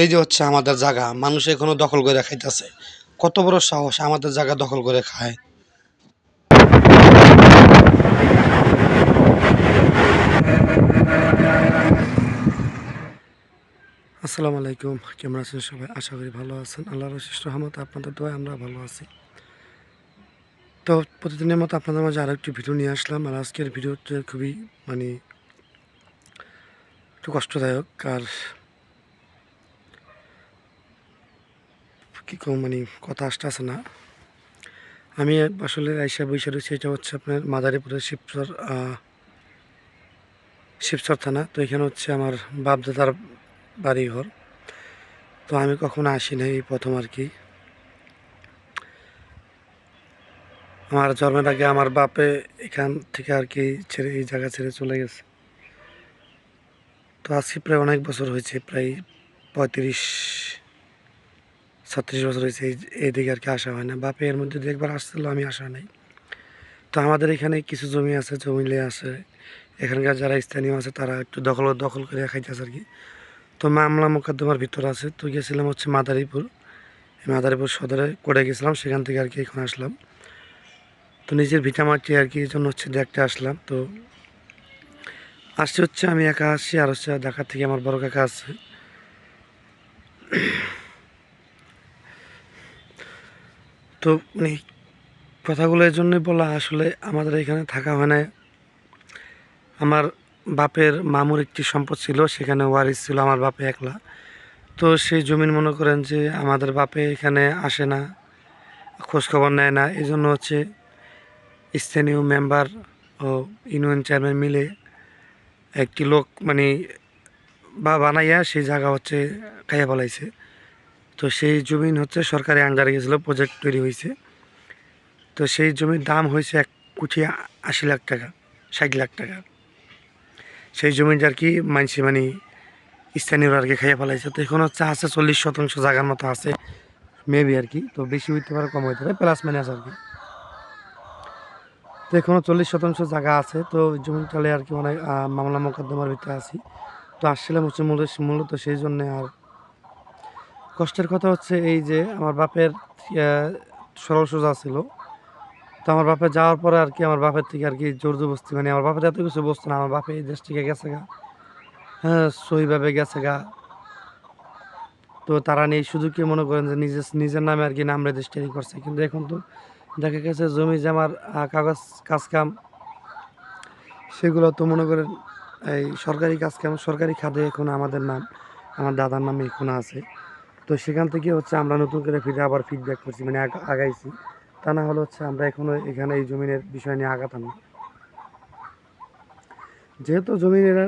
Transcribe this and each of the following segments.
এই যে হচ্ছে আমাদের জায়গা মানুষ এখনও দখল করে খাইতেছে। কত বড় সাহস আমাদের জায়গা দখল করে খায়। আসসালামু আলাইকুম, কেমন আছেন সবাই? আশা করি ভালো আছেন। আল্লাহর অশেষ রহমত, আপনাদের দোয়া আমরা ভালো আছি। তো প্রতিদিনের মতো আপনাদের মাঝে আরও একটি ভিডিও নিয়ে আসলাম, আর আজকের ভিডিওটা খুবই মানে একটু কষ্টদায়ক। আর কী কম মানে কথা আসতেছে না। আমি আসলে আইসা বৈশা রয়েছি, এটা হচ্ছে আপনার মাদারীপুরের শিবচর শিবচর থানা। তো এখানে হচ্ছে আমার বাপদাদার বাড়ি ঘর তো আমি কখনো আসি নাই এই প্রথম আর কি। আমার জন্মের আগে আমার বাপে এখান থেকে আর কি ছেড়ে, এই জায়গা ছেড়ে চলে গেছে। তো আজকে প্রায় অনেক বছর হয়েছে, প্রায় পঁয়ত্রিশ ছত্রিশ বছর হয়েছে এই- এইদিকে আর কি আসা হয় না। বাপে এর মধ্যে দু একবার আমি আসা নাই। তো আমাদের এখানে কিছু জমি আছে জমিলে আছে এখানকার যারা স্থানীয় আছে, তারা একটু দখল দখল করে খাইতেছে আর কি। তো মামলা মোকদ্দমার ভিতর আছে। তো গেছিলাম হচ্ছে মাদারীপুর। মাদারীপুর সদরে করে গেছিলাম, সেখান থেকে আর কি এখন আসলাম। তো নিজের ভিটা মাটি আর কি জন্য হচ্ছে দেখতে আসলাম। তো আসছে হচ্ছে, আমি একা আসছি আর হচ্ছে ঢাকা থেকে আমার বড় কাকা আছে। তো মানে কথাগুলো এই জন্যই বলা, আসলে আমাদের এখানে থাকা হয় না আমার বাপের মামুর একটি সম্পদ ছিল, সেখানে ওয়ারিস ছিল, আমার বাপে একলা। তো সেই জমিন মনে করেন যে আমাদের বাপে এখানে আসে না, খোঁজখবর নেয় না। এই জন্য হচ্ছে স্থানীয় মেম্বার ও ইউনিয়ন চেয়ারম্যান মিলে একটি লোক মানে বা বানাইয়া সেই জায়গা হচ্ছে খাইয়া ফেলাইছে। তো সেই জমিন হচ্ছে সরকারি আন্ডারে গেছিল প্রজেক্ট তৈরি হয়েছে। তো সেই জমির দাম হয়েছে এক কোটি আশি লাখ টাকা, ষাট লাখ টাকা। সেই জমিটা আর কি মানসি মানে স্থানীয়রা আর কি খাইয়া ফেলাইছে। তো এখন হচ্ছে আছে চল্লিশ শতাংশ জায়গার মতো আছে মেবি আর কি। তো বেশি হইতে পারে, কম হইতে পারে প্লাস মাইনাস আর কি। তো এখনও চল্লিশ শতাংশ জায়গা আছে, তো জমিটালে আর কি অনেক মামলা মোকদ্দমার ভিতরে আছি। তো আসছিলাম হচ্ছে মূলত মূলত সেই জন্যে আর কষ্টের কথা হচ্ছে এই যে আমার বাপের সরল সোজা ছিল। তো আমার বাপে যাওয়ার পরে আর কি আমার বাপের থেকে আর কি জোর মানে আমার বাপের এত কিছু বসতো না আমার বাপে এই দেশ থেকে গেছে গা। হ্যাঁ সহিভাবে গেছে গা। তো তারা নেই শুধু কি মনে করেন যে নিজের নিজের নামে আর কি নাম রেজিস্ট্রি করছে? কিন্তু এখন তো দেখা গেছে জমি জামার আহ, কাগজ কাজ কাম সেগুলো তো মনে করেন এই সরকারি কাজ কাম সরকারি খাদে এখন আমাদের নাম আমার দাদার নামে এখন আছে। তো সেখান থেকে হচ্ছে আমরা নতুন করে ফিরে আবার ফিডব্যাক করছি মানে আগাইছি। তা না হলে হচ্ছে আমরা এখনও এখানে এই জমিনের বিষয় নিয়ে আগাতাম না যেহেতু জমিনের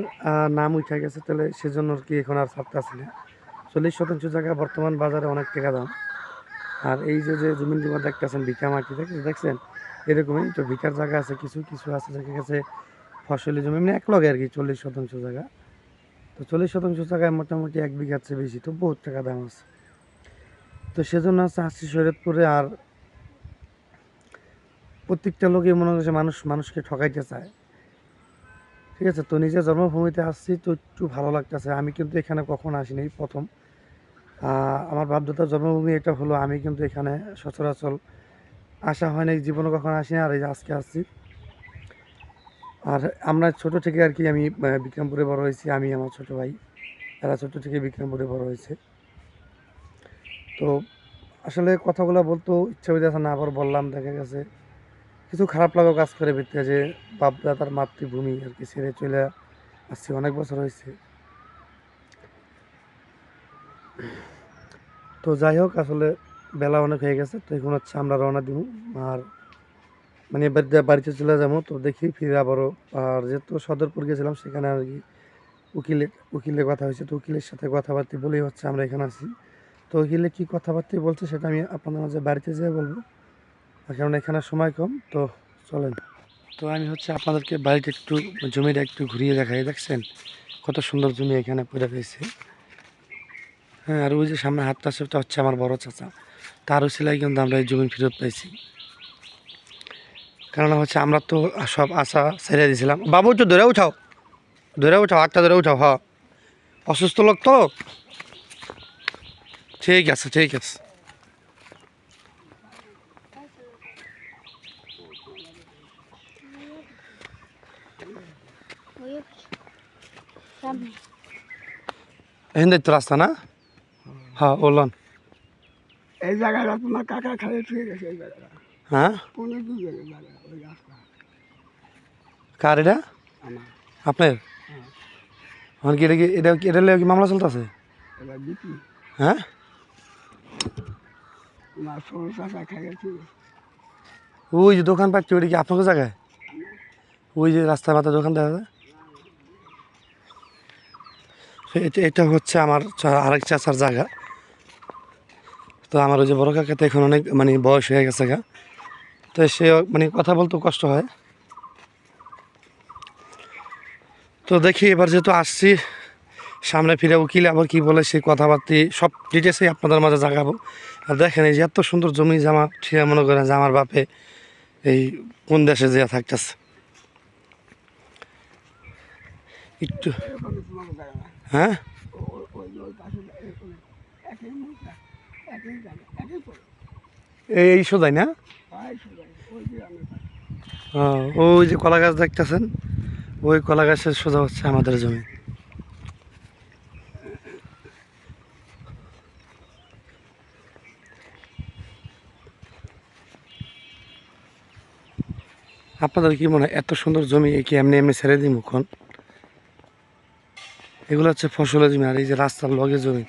নাম উঠে গেছে, তাহলে সেজন্য কি এখন আর ছাড়তেছি না। চল্লিশ শতাংশ জায়গা বর্তমান বাজারে অনেক টাকা দাম। আর এই যে যে জমিন জমা দেখতেছেন ভিকা মাটি দেখে দেখছেন? এরকমই। তো ভিকার জায়গা আছে, কিছু কিছু আছে, দেখা গেছে ফসলি জমি মানে এক লগে আর কি চল্লিশ শতাংশ জায়গা। তো চল্লিশ শতাংশ জায়গায় মোটামুটি এক বিঘার চেয়ে বেশি, তো বহুত টাকা দাম আছে। তো সেজন্য আছে আসছি শরীয়তপুরে আর প্রত্যেকটা লোকই মনে করছে মানুষ, মানুষকে ঠকাইতে চায়। ঠিক আছে, তো নিজের জন্মভূমিতে আসছি, তো একটু ভালো লাগতেছে। আমি কিন্তু এখানে কখনো আসিনি প্রথম। আমার বাপদাদার জন্মভূমি এটা হলো, আমি কিন্তু এখানে সচরাচর আসা হয় না জীবনে কখনো আসিনি, আর এই আজকে আসছি। আর আমরা ছোট থেকে আর কি আমি বিক্রমপুরে বড় হয়েছি, আমি, আমার ছোট ভাই এরা ছোট থেকে বিক্রমপুরে বড় হয়েছে। তো আসলে কথাগুলো বলতেও ইচ্ছা হইতেছে না, আবার বললাম, দেখা গেছে কিছু খারাপ লাগা কাজ করে ভিতরে যে বাপদা তার মাতৃভূমি আর কি ছেড়ে চলে আসছে, অনেক বছর হয়েছে। তো যাই হোক, আসলে বেলা অনেক হয়ে গেছে, তো এখন হচ্ছে আমরা রওনা দিব। আর মানে বাড়িতে বাড়িতে চলে যাব, তো দেখি ফিরে আবারও। আর যেহেতু সদরপুর গেছিলাম, সেখানে আর কি উকিলে, উকিলের কথা হয়েছে, তো উকিলের সাথে কথাবার্তা বলেই হচ্ছে আমরা এখানে আছি। তো উকিলে কী কথাবার্তা বলছে সেটা আমি আপনাদের মাঝে বাড়িতে যেয়ে বলব। কারণ এখানে সময় কম, তো চলেন। তো আমি হচ্ছে আপনাদেরকে বাড়িটা একটু, জমিটা একটু ঘুরিয়ে দেখাই, দেখছেন? কত সুন্দর জমি এখানে পড়ে রয়েছে। হ্যাঁ আর ওই যে সামনে হাতটা সেটা হচ্ছে আমার বড় চাচা। তারও সেলাই কিন্তু আমরা এই জমি ফেরত পাইছি। কারণ হচ্ছে আমরা তো সব আশা ছেড়ে দিয়েছিলাম বাবু, একটু ধরে উঠাও। ধরে উঠাও, হাতটা ধরে উঠাও হ অসুস্থ লোক তো? ঠিক আছে ঠিক আছে। এখান তো রাস্তা না? হ্যাঁ বললাম। এই জায়গাটা তোমার কাকা খালি ঠিক আছে এই জায়গাটা। হ্যাঁ? কার এটা? আপনার? আমার কি এটা কি এটা এটা কি মামলা চলতেছে? হ্যাঁ? ওই যে দোকান পাচ্ছি ওটা কি আপনাকে জায়গায়? ওই যে রাস্তার মাথায় দোকান দেখা যায়? এটা এটা হচ্ছে আমার আরেক চাচার জায়গা। তো আমার ওই যে বড় কাকাতে এখন অনেক মানে বয়স হয়ে গেছে গা। তো সে মানে কথা বলতে কষ্ট হয়। তো দেখি এবার যেহেতু আসছি, সামনে ফিরে উকিল আবার কি বলে সেই কথাবার্তি, সব ডিটেলসই আপনাদের মাঝে জাগাবো। আর দেখেন এই যে এত সুন্দর জমি জামা ঠিক মনে করেন যে আমার বাপে এই কোন দেশে যে থাকতেছে। একটু হ্যাঁ? এই সোজাই না? সোজা ওই যে কলা গাছ দেখতেছেন? ওই কলা গাছের সোজা হচ্ছে আমাদের জমি। আপনাদের কি মনে হয় এত সুন্দর জমি কি এমনি এমনি ছেড়ে দিই মুখন এগুলো হচ্ছে ফসলের জমি আর এই যে রাস্তার লগে জমি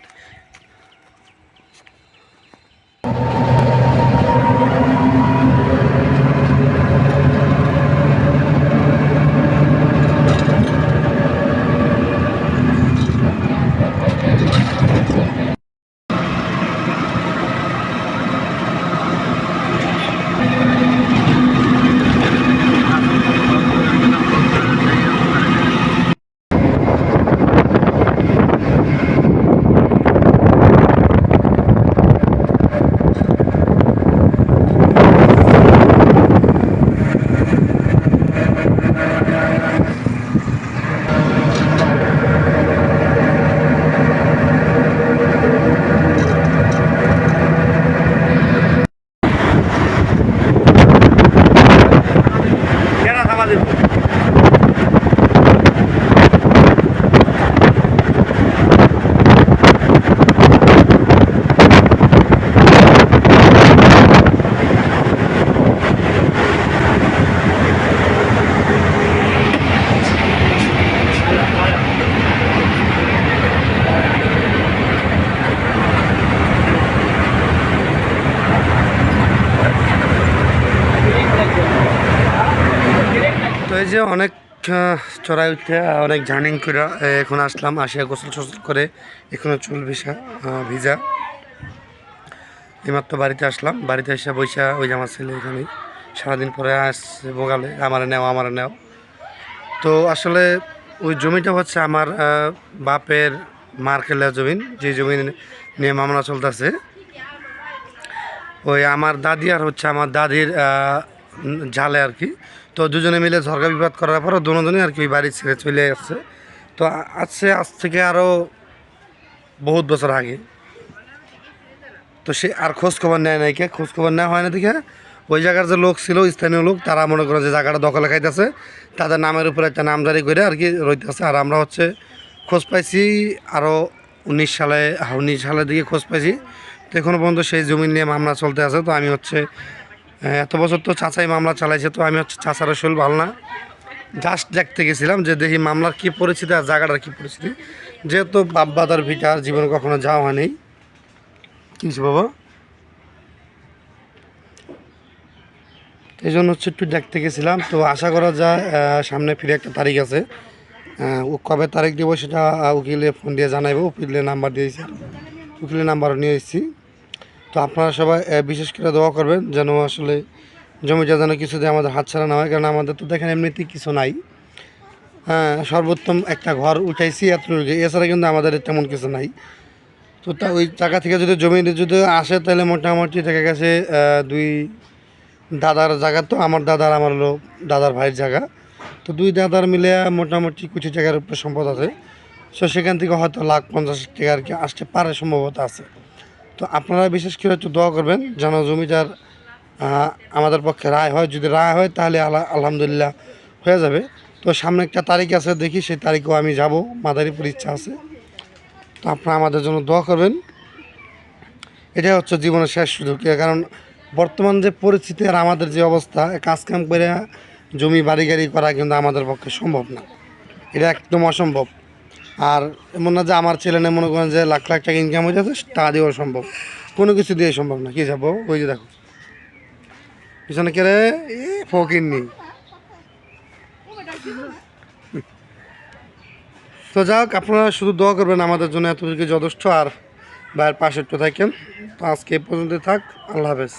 তো এই যে অনেক চড়াই উঠতে অনেক জার্নিং করে এখন আসলাম, আসিয়া গোসল টোসল করে, এখনও চুল ভিসা ভিজা। এইমাত্র বাড়িতে আসলাম, বাড়িতে এসে বৈশা ওই যে আমার ছেলে এখানে সারাদিন পরে আসছে বোগালে আমার নেও আমার নেও। তো আসলে ওই জমিটা হচ্ছে আমার বাপের মার্কেলা জমিন, যে জমি নিয়ে মামলা চলতেছে। ওই আমার দাদি আর হচ্ছে আমার দাদির জালে আর কি। তো দুজনে মিলে ঝরকা বিবাদ করার পরও দুজনই আর কি ওই বাড়ি ছেড়ে চলে আসছে। তো আ- আসছে আজ থেকে আরও বহুত বছর আগে। তো সে আর খোঁজ খবর নেয় নাই কে? খোঁজ খবর নেওয়া হয় না দেখে ওই জায়গার যে লোক ছিল, স্থানীয় লোক, তারা মনে করে যে জায়গাটা দখলে খাইতেছে। তাদের নামের উপরে একটা নামজারি করে আর কি রইতেছে। আর আমরা হচ্ছে খোঁজ পাইছি আরও উনিশ সালে উনিশ সালের দিকে খোঁজ পাইছি। তো এখনও পর্যন্ত সেই জমি নিয়ে মামলা চলতে আছে। তো আমি হচ্ছে এত বছর তো চাচাই মামলা চালাইছে, তো আমি হচ্ছে চাচার শোল ভালো না। জাস্ট দেখতে গেছিলাম যে দেখি মামলার কী পরিস্থিতি আর জায়গাটার কী পরিস্থিতি। যেহেতু বাপবাদার ভিটার জীবনে কখনো যাওয়া হয়নি। কী হয়েছে বাবা? এই জন্য হচ্ছে একটু দেখতে গেছিলাম। তো আশা করা যায় সামনে ফিরে একটা তারিখ আছে। ও কবে তারিখ দেবো সেটা উকিলে ফোন দিয়ে জানাইবো। উকিলের নাম্বার দিয়েছি। উকিলের নাম্বারও নিয়ে এসেছি। তো আপনারা সবাই বিশেষ করে দোয়া করবেন যেন আসলে জমিটা যেন কিছু দিয়ে আমাদের হাতছাড়া না হয়, কারণ আমাদের তো দেখেন এমনিতেই কিছু নাই। হ্যাঁ সর্বোত্তম একটা ঘর উঠাইছি এত এছাড়া কিন্তু আমাদের তেমন কিছু নাই। তো তা ওই টাকা থেকে যদি জমি যদি আসে, তাহলে মোটামুটি দেখা গেছে দুই দাদার জায়গা তো, আমার দাদার আমার হলো দাদার ভাইয়ের জায়গা। তো দুই দাদার মিলে মোটামুটি কিছু জায়গার উপরে সম্পদ আছে। সো সেখান থেকে হয়তো লাখ পঞ্চাশ টাকা আর কি আসতে পারে সম্ভবত আছে। তো আপনারা বিশেষ করে একটু দোয়া করবেন যেন জমিটার আমাদের পক্ষে রায় হয়। যদি রায় হয়, তাহলে আলা- আলহামদুলিল্লাহ হয়ে যাবে। তো সামনে একটা তারিখ আছে, দেখি সেই তারিখেও আমি যাব। মাদারীপুর ইচ্ছা আছে। তো আপনারা আমাদের জন্য দোয়া করবেন। এটাই হচ্ছে জীবনের শেষ সুযোগ। কারণ বর্তমান যে পরিস্থিতি আর আমাদের যে অবস্থা কাজ কাম করে জমি বাড়ি গাড়ি করা কিন্তু আমাদের পক্ষে সম্ভব না। এটা একদম অসম্ভব। আর এমন না যে আমার ছেলে না, মনে করেন যে লাখ লাখ টাকা ইনকাম হয়ে যাচ্ছে তা দেওয়া সম্ভব। কোনো কিছু দিয়ে সম্ভব না। কি যাব? ওই যে দেখো। পিছনে কে রে? এ ফকির নেই তো যাক, আপনারা শুধু দোয়া করবেন আমাদের জন্য এতটুকু যথেষ্ট, আর ভাইয়ের পাশে একটু থাকেন। তো আজকে এই পর্যন্ত থাক। আল্লাহ হাফেজ।